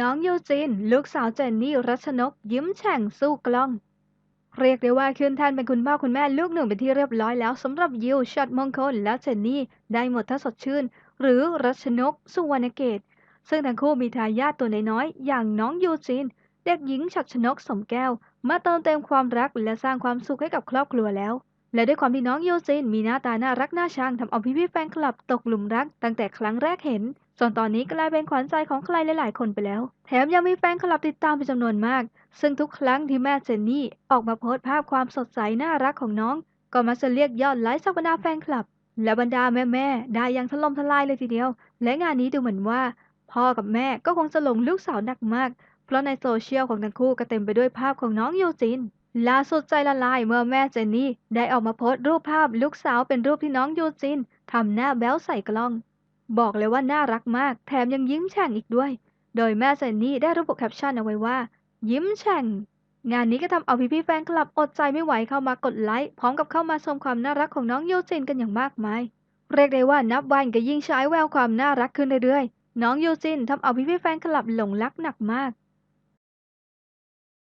น้องยูจิน ลูกสาวเจนนี่รัชนก ยิ้มแฉ่งสู้กล้อง เรียกได้ว่าขึ้นแทนเป็นคุณพ่อคุณแม่ลูกหนึ่งเป็นที่เรียบร้อยแล้วสำหรับยิวชัดมงคลและเจนนี่ได้หมดถ้าสดชื่น หรือรัชนก สุวรรณเกต ซึ่งทั้งคู่มีทายาทตัวน้อยๆอย่างน้องยูจิน เด็กหญิงชัดชนกสมแก้ว มาเติมเต็มความรักและสร้างความสุขให้กับครอบครัวแล้วและด้วยความที่น้องยูจินมีหน้าตาน่ารักน่าชังทำเอาพี่ๆแฟนคลับตกหลุมรักตั้งแต่ครั้งแรกเห็น จนตอนนี้กลายเป็นขวัญใจของใครหลายๆ คนไปแล้ว แถมยังมีแฟนคลับติดตามเป็นจำนวนมาก ซึ่งทุกครั้งที่แม่เจนนี่ออกมาโพสต์ภาพความสดใสน่ารักของน้อง ก็มักจะเรียกยอดไลค์จากบรรดาแฟนคลับ และบรรดาแม่ๆได้อย่างถล่มทลายเลยทีเดียว และงานนี้ดูเหมือนว่า พ่อกับแม่ก็คงจะหลงลูกสาวหนักมาก เพราะในโซเชียลของทั้งคู่ก็เต็มไปด้วยภาพของน้องยูจินล่าสุดใจละลายเมื่อแม่เจนนี่ได้ออกมาโพสต์รูปภาพลูกสาวเป็นรูปที่น้องยูจินทำหน้าแบ๊วใส่กล้อง บอกเลยว่าน่ารักมาก แถมยังยิ้มแฉ่งอีกด้วย โดยแม่เซนนี่ได้ระบุแคปชั่นเอาไว้ว่า ยิ้มแฉ่ง งานนี้ก็ทำเอาพี่ๆแฟนคลับอดใจไม่ไหวเข้ามากดไลค์พร้อมกับเข้ามาชมความน่ารักของน้องโยูจินกันอย่างมากมาย เรียกได้ว่านับวันก็ยิ่งใช้แววความน่ารักขึ้นเรื่อยๆ น้องโยจินทำเอาพี่ๆแฟนคลับหลงรักหนักมาก